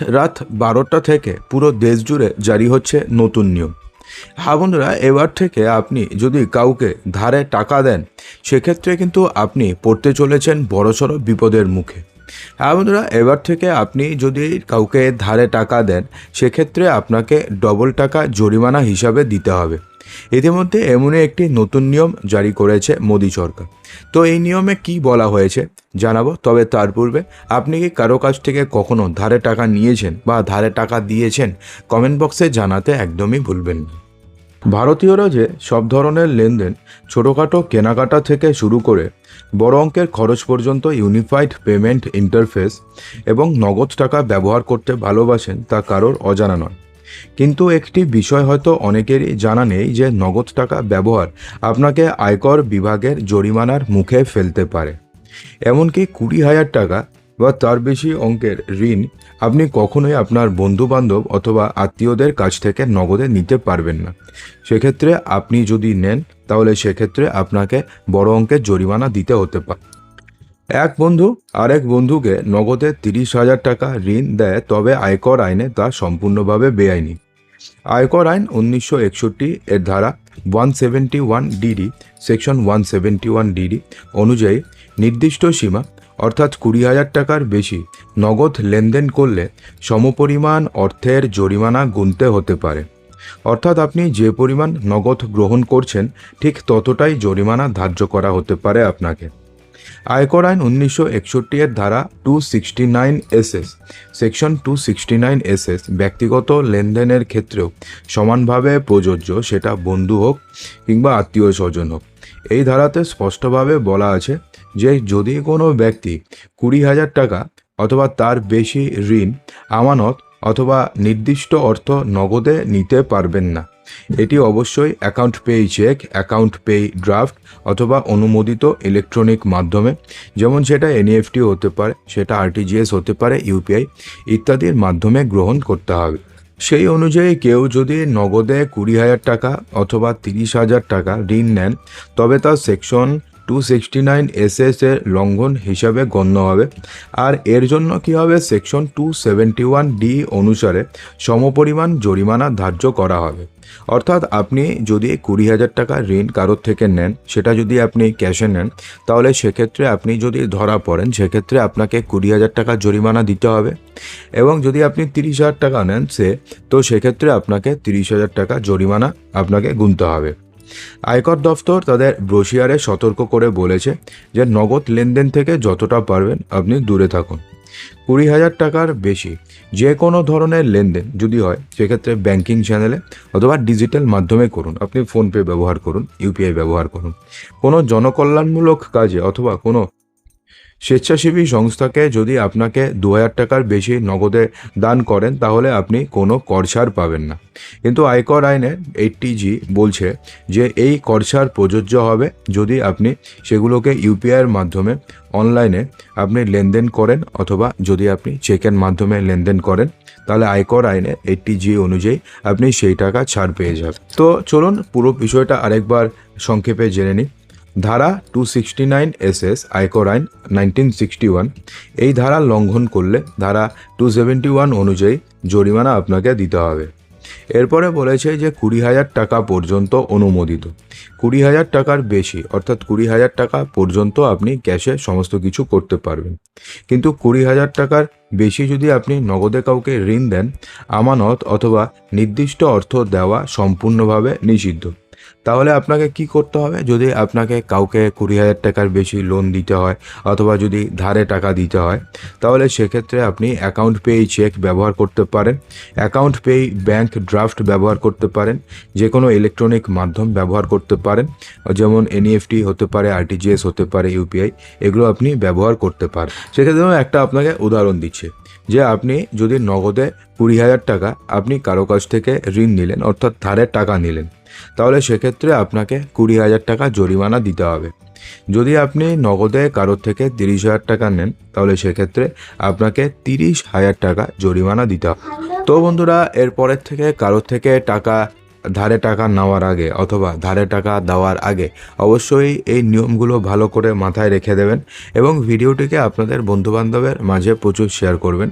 রাত বারোটা থেকে পুরো দেশ জুড়ে জারি হচ্ছে নতুন নিয়ম। হ্যাঁ বন্ধুরা, এবার থেকে আপনি যদি কাউকে ধারে টাকা দেন, সেক্ষেত্রে কিন্তু আপনি পড়তে চলেছেন বড়সড় বিপদের মুখে। হ্যাঁ বন্ধুরা, এবার থেকে আপনি যদি কাউকে ধারে টাকা দেন, সেক্ষেত্রে আপনাকে ডবল টাকা জরিমানা হিসাবে দিতে হবে। ইতিমধ্যে এমনই একটি নতুন নিয়ম জারি করেছে মোদী সরকার। তো এই নিয়মে কি বলা হয়েছে জানাব, তবে তার পূর্বে আপনি কি কারও কাছ থেকে কখনো ধারে টাকা নিয়েছেন বা ধারে টাকা দিয়েছেন কমেন্ট বক্সে জানাতে একদমই ভুলবেন না। ভারতীয়রা যে সব ধরনের লেনদেন ছোটোখাটো কেনাকাটা থেকে শুরু করে বড় অঙ্কের খরচ পর্যন্ত ইউনিফাইড পেমেন্ট ইন্টারফেস এবং নগদ টাকা ব্যবহার করতে ভালোবাসেন তা কারোর অজানা নয়। কিন্তু একটি বিষয় হয়তো অনেকেরই জানা নেই যে নগদ টাকা ব্যবহার আপনাকে আয়কর বিভাগের জরিমানার মুখে ফেলতে পারে। এমনকি কুড়ি হাজার টাকা বা তার বেশি অঙ্কের ঋণ আপনি কখনোই আপনার বন্ধু বান্ধব অথবা আত্মীয়দের কাছ থেকে নগদে নিতে পারবেন না। সেক্ষেত্রে আপনি যদি নেন, তাহলে সেক্ষেত্রে আপনাকে বড় অঙ্কের জরিমানা দিতে হতে পারে এক বন্ধু আরেক বন্ধুকে নগদে তিরিশ হাজার টাকা ঋণ দেয়, তবে আয়কর আইনে তা সম্পূর্ণভাবে বেআইনি। আয়কর আইন উনিশশো একষট্টি এর ধারা one seventy one DD, section one seventy one DD অনুযায়ী নির্দিষ্ট সীমা, অর্থাৎ কুড়ি হাজার টাকার বেশি, নগদ লেনদেন করলে সমপরিমাণ অর্থের জরিমানা গুনতে হতে পারে। অর্থাৎ আপনি যে পরিমাণ নগদ গ্রহণ করছেন, ঠিক ততটাই জরিমানা ধার্য করা হতে পারে আপনাকে। আয়কর আইন উনিশশো একষট্টি এর ধারা two sixty nine SS section two sixty nine SS ব্যক্তিগত লেনদেনের ক্ষেত্রেও সমানভাবে প্রযোজ্য, সেটা বন্ধু হোক কিংবা আত্মীয় স্বজন হোক। এই ধারাতে স্পষ্টভাবে বলা আছে যে যদি কোনো ব্যক্তি কুড়ি হাজার টাকা অথবা তার বেশি ঋণ, আমানত অথবা নির্দিষ্ট অর্থ নগদে নিতে পারবেন না। এটি অবশ্যই account payee cheque account payee draft অথবা অনুমোদিত ইলেকট্রনিক মাধ্যমে। যেমন সেটা এনইএফটি হতে পারে, সেটা আরটিজিএস হতে পারে ইউপিআই ইত্যাদির মাধ্যমে গ্রহণ করতে হবে। সেই অনুযায়ী কেউ যদি নগদে কুড়ি হাজার টাকা অথবা তিরিশ হাজার টাকা ঋণ নেন, তবে তা section two sixty nine SS এর লঙ্ঘন হিসাবে গণ্য হবে। আর এর জন্য কী হবে? Section two seventy one D অনুসারে সমপরিমাণ জরিমানা ধার্য করা হবে। অর্থাৎ আপনি যদি কুড়ি হাজার টাকা ঋণ কারোর থেকে নেন, সেটা যদি আপনি ক্যাশে নেন, তাহলে সেক্ষেত্রে আপনি যদি ধরা পড়েন, সেক্ষেত্রে আপনাকে কুড়ি হাজার টাকা জরিমানা দিতে হবে। এবং যদি আপনি তিরিশ হাজার টাকা নেন সে, তো সেক্ষেত্রে আপনাকে তিরিশ হাজার টাকা জরিমানা আপনাকে গুনতে হবে। আয়কর দফতর তাদের ব্রোশিয়ারে সতর্ক করে বলেছে যে নগদ লেনদেন থেকে যতটা পারবেন আপনি দূরে থাকুন। কুড়ি হাজার টাকার বেশি যে কোনো ধরনের লেনদেন যদি হয়, সেক্ষেত্রে ব্যাংকিং চ্যানেলে অথবা ডিজিটাল মাধ্যমে করুন। আপনি ফোনপে ব্যবহার করুন, ইউপিআই ব্যবহার করুন। কোনো জনকল্যাণমূলক কাজে অথবা কোনো স্বেচ্ছাসেবী সংস্থাকে যদি আপনাকে দু হাজার টাকার বেশি নগদে দান করেন, তাহলে আপনি কোনো কর ছাড় পাবেন না। কিন্তু আয়কর আইনের এইটটি জি বলছে যে এই কর ছাড় প্রযোজ্য হবে যদি আপনি সেগুলোকে ইউপিআইয়ের মাধ্যমে অনলাইনে আপনি লেনদেন করেন অথবা যদি আপনি চেকের মাধ্যমে লেনদেন করেন, তাহলে আয়কর আইনে এইটটি জি অনুযায়ী আপনি সেই টাকা ছাড় পেয়ে যাবেন। তো চলুন পুরো বিষয়টা আরেকবার সংক্ষেপে জেনে নিই। ধারা two sixty nine S S আয়কর আইন নাইনটিন সিক্সটি ওয়ান এই ধারা লঙ্ঘন করলে ধারা টু সেভেন্টি ওয়ান অনুযায়ী জরিমানা আপনাকে দিতে হবে। এরপরে বলেছে যে কুড়ি হাজার টাকা পর্যন্ত অনুমোদিত। কুড়ি হাজার টাকার বেশি, অর্থাৎ কুড়ি হাজার টাকা পর্যন্ত আপনি ক্যাশে সমস্ত কিছু করতে পারবেন। কিন্তু কুড়ি হাজার টাকার বেশি যদি আপনি নগদে কাউকে ঋণ দেন, আমানত অথবা নির্দিষ্ট অর্থ দেওয়া সম্পূর্ণভাবে নিষিদ্ধ। তাহলে আপনাকে কি করতে হবে? যদি আপনাকে কাউকে কুড়ি হাজার টাকার বেশি লোন দিতে হয় অথবা যদি ধারে টাকা দিতে হয়, তাহলে সেক্ষেত্রে আপনি অ্যাকাউন্ট পেই চেক ব্যবহার করতে পারেন। অ্যাকাউন্ট পেই ব্যাংক ড্রাফট ব্যবহার করতে পারেন। যে কোনো ইলেকট্রনিক মাধ্যম ব্যবহার করতে পারেন। যেমন এনইএফটি হতে পারে আরটিজিএস হতে পারে ইউপিআই এগুলো আপনি ব্যবহার করতে পারেন। সেক্ষেত্রে একটা আপনাকে উদাহরণ দিচ্ছে। যে আপনি যদি নগদে কুড়ি হাজার টাকা আপনি কারও কাছ থেকে ঋণ নিলেন, অর্থাৎ ধারের টাকা নিলেন তাহলে সেক্ষেত্রে আপনাকে কুড়ি হাজার টাকা জরিমানা দিতে হবে। যদি আপনি নগদে কারোর থেকে তিরিশ হাজার টাকা নেন, তাহলে সেক্ষেত্রে আপনাকে তিরিশ হাজার টাকা জরিমানা দিতে হবে। তো বন্ধুরা, এরপরের থেকে কারোর থেকে টাকা, ধারে টাকা নেওয়ার আগে অথবা ধারে টাকা দেওয়ার আগে অবশ্যই এই নিয়মগুলো ভালো করে মাথায় রেখে দেবেন এবং ভিডিওটিকে আপনাদের বন্ধুবান্ধবের মাঝে প্রচুর শেয়ার করবেন।